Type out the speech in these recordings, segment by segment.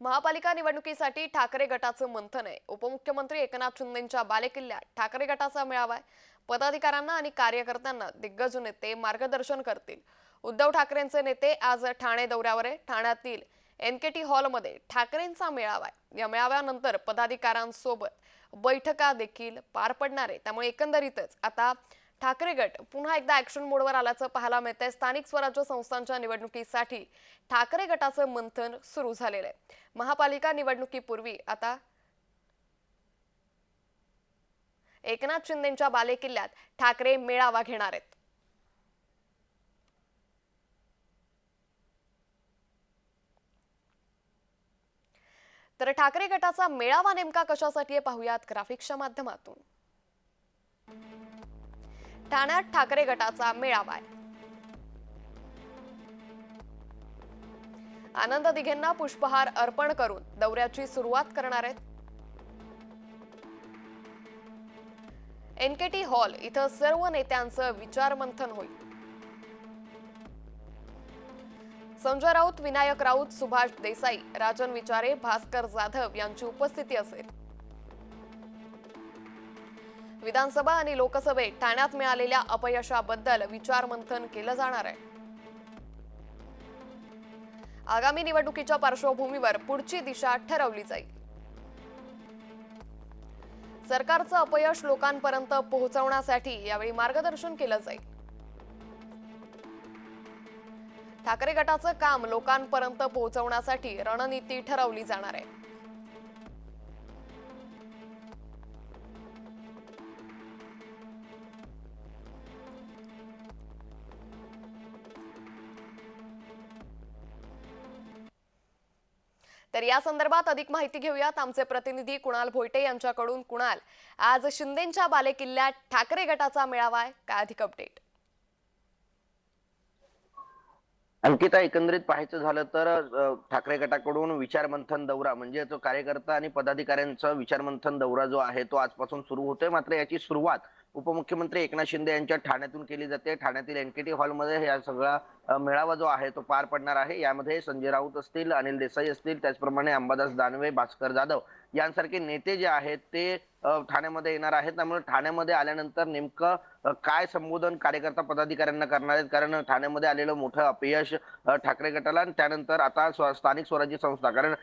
महापालिका निवडणुकीसाठी ठाकरे गटाचं मंथन आहे. उपमुख्यमंत्री एकनाथ शिंदेंच्या बालेकिल्ल्यात ठाकरे गटाचा मेळावा आहे. पदाधिकाऱ्यांना आणि कार्यकर्त्यांना दिग्गज नेते मार्गदर्शन करतील. उद्धव ठाकरेंचे नेते आज ठाणे दौऱ्यावर आहे. ठाण्यातील एनकेटी हॉलमध्ये ठाकरेंचा मेळावा आहे. या मेळाव्यानंतर पदाधिकाऱ्यांसोबत बैठका देखील पार पडणार आहे. त्यामुळे एकंदरीतच आता ठाकरे गट पुन्हा एकदा ऍक्शन मोडवर आल्याचं पाहायला मिळतंय. स्थानिक स्वराज्य संस्थांच्या निवडणुकीसाठी ठाकरे गटाचं मंथन सुरू झालेलं आहे महापालिका निवडणुकीपूर्वी आता एकनाथ शिंदेच्या बालेकिल्ल्यात ठाकरे मेळावा घेणार आहेत. तर ठाकरे गटाचा मेळावा नेमका कशासाठी पाहूयात ग्राफिक्सच्या माध्यमातून. ठाण्यात ठाकरे गटाचा मेळावा आहे. आनंद दिघेंना पुष्पहार अर्पण करून दौऱ्याची सुरुवात करणार आहेत. एनकेटी हॉल इथं सर्व नेत्यांचं विचारमंथन होईल. संजय राऊत विनायक राऊत सुभाष देसाई राजन विचारे भास्कर जाधव यांची उपस्थिती असेल. विधानसभा आणि लोकसभेत ठाण्यात मिळालेल्या अपयशाबद्दल विचारमंथन केलं जाणार आहे. आगामी निवडणुकीच्या पार्श्वभूमीवर पुढची दिशा ठरवली जाईल. सरकारचं अपयश लोकांपर्यंत पोहोचवण्यासाठी यावेळी मार्गदर्शन केलं जाईल. ठाकरे गटाचं काम लोकांपर्यंत पोहोचवण्यासाठी रणनीती ठरवली जाणार आहे. तर या संदर्भात अधिक माहिती घेऊयात. आमचे प्रतिनिधी कुणाल भोयटे यांच्याकडून. कुणाल आज शिंदेच्या बालेकिल्ल्यात ठाकरे गटाचा मेळावा आहे. काय अधिक अपडेट अंकिता एकंदरीत पाहायचं झालं तर ठाकरे गटाकडून विचारमंथन दौरा म्हणजे जो कार्यकर्ता आणि पदाधिकाऱ्यांचा विचारमंथन दौरा जो आहे तो आजपासून सुरू होतोय. मात्र याची सुरुवात उपमुख्यमंत्री एकनाथ शिंदे यांच्या ठाण्यातून केली जाते. ठाण्यातील एनकेटी हॉलमध्ये या सगळा मेळावा जो आहे तो पार पडणार आहे. यामध्ये संजय राऊत असतील अनिल देसाई असतील त्याचप्रमाणे अंबादास दानवे भास्कर जाधव यांसारखे नेते जे आहेत ते ठाण्यामध्ये येणार आहेत. त्यामुळे ठाण्यामध्ये आल्यानंतर नेमकं काय संबोधन कार्यकर्ता पदाधिकाऱ्यांना करणार आहेत? कारण ठाण्यामध्ये आलेलं मोठं अपयश ठाकरे गटाला आणि त्यानंतर आता स्व- स्थानिक स्वराज्य संस्था. कारण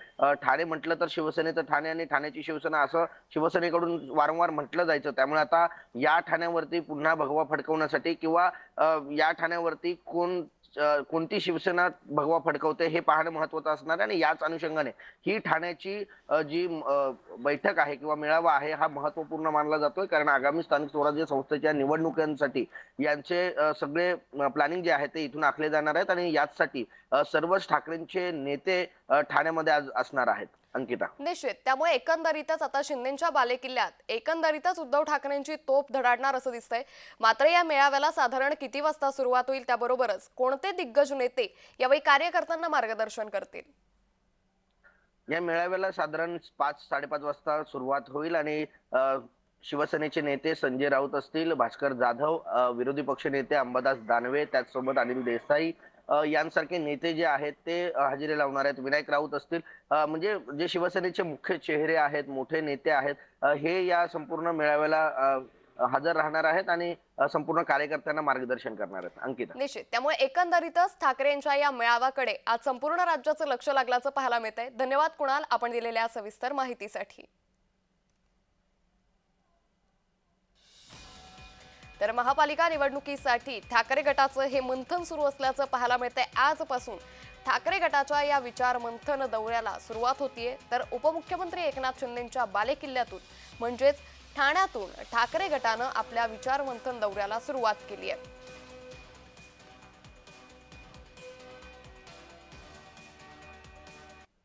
ठाणे म्हटलं तर शिवसेनेचं ठाणे आणि ठाण्याची शिवसेना असं शिवसेनेकडून वारंवार म्हटलं जायचं. त्यामुळे आता या ठाण्यावरती पुन्हा भगवा फडकवण्यासाठी किंवा या ठाण्यावरती कोण कोणती शिवसेना भगवा फडकवते हे पाहणं महत्वाचं असणार आहे आणि याच अनुषंगाने ही ठाण्याची जी बैठक आहे किंवा मेळावा आहे हा महत्त्वपूर्ण मानला जातोय. कारण आगामी स्थानिक स्वराज्य संस्थेच्या निवडणुकांसाठी यांचे सगळे प्लॅनिंग जे आहे ते इथून आखले जाणार आहेत आणि याचसाठी सर्वच ठाकरेंचे नेते ठाण्यामध्ये आज असणार आहेत. अंकिता. निश्चित. त्यामुळे एकंदरीतच आता शिंदेच्या बालेकिल्ल्यात एकंदरीतच उद्धव ठाकरेंची तोप धडाडणार असं दिसतंय. मात्र या मेळाव्याला साधारण किती वाजता सुरुवात होईल त्याबरोबरच कोणते दिग्गज नेते यावेळी कार्यकर्त्यांना मार्गदर्शन करतील? या मेळाव्याला साधारण पाच साडेपाच वाजता सुरुवात होईल आणि शिवसेनेचे नेते संजय राऊत असतील भास्कर जाधव विरोधी पक्ष नेते अंबादास दानवे त्याचसोबत अनिल देसाई यांसारखे नेते जे आहेत ते हजेरी लावणार आहेत. विनायक राऊत असतील. म्हणजे जे शिवसेनेचे मुख्य चेहरे आहेत मोठे नेते आहेत हे या संपूर्ण मेळाव्याला हजर राहणार आहेत आणि संपूर्ण कार्यकर्त्यांना मार्गदर्शन करणार आहेत. अंकिता. निश्चित. त्यामुळे एकंदरीतच ठाकरे यांच्या या मेळाव्याकडे आज संपूर्ण राज्याचं लक्ष लागल्याचं पाहायला मिळत आहे धन्यवाद कुणाल आपण दिलेल्या सविस्तर माहितीसाठी. तर महापालिका निवडणुकीसाठी ठाकरे गटाचं हे मंथन सुरू असल्याचं पाहायला मिळतंय. आजपासून ठाकरे गटाच्या या विचार मंथन दौऱ्याला सुरुवात होतीये. तर उपमुख्यमंत्री एकनाथ शिंदेच्या बालेकिल्ल्यातून म्हणजेच ठाण्यातून ठाकरे गटानं आपल्या विचारमंथन दौऱ्याला सुरुवात केली आहे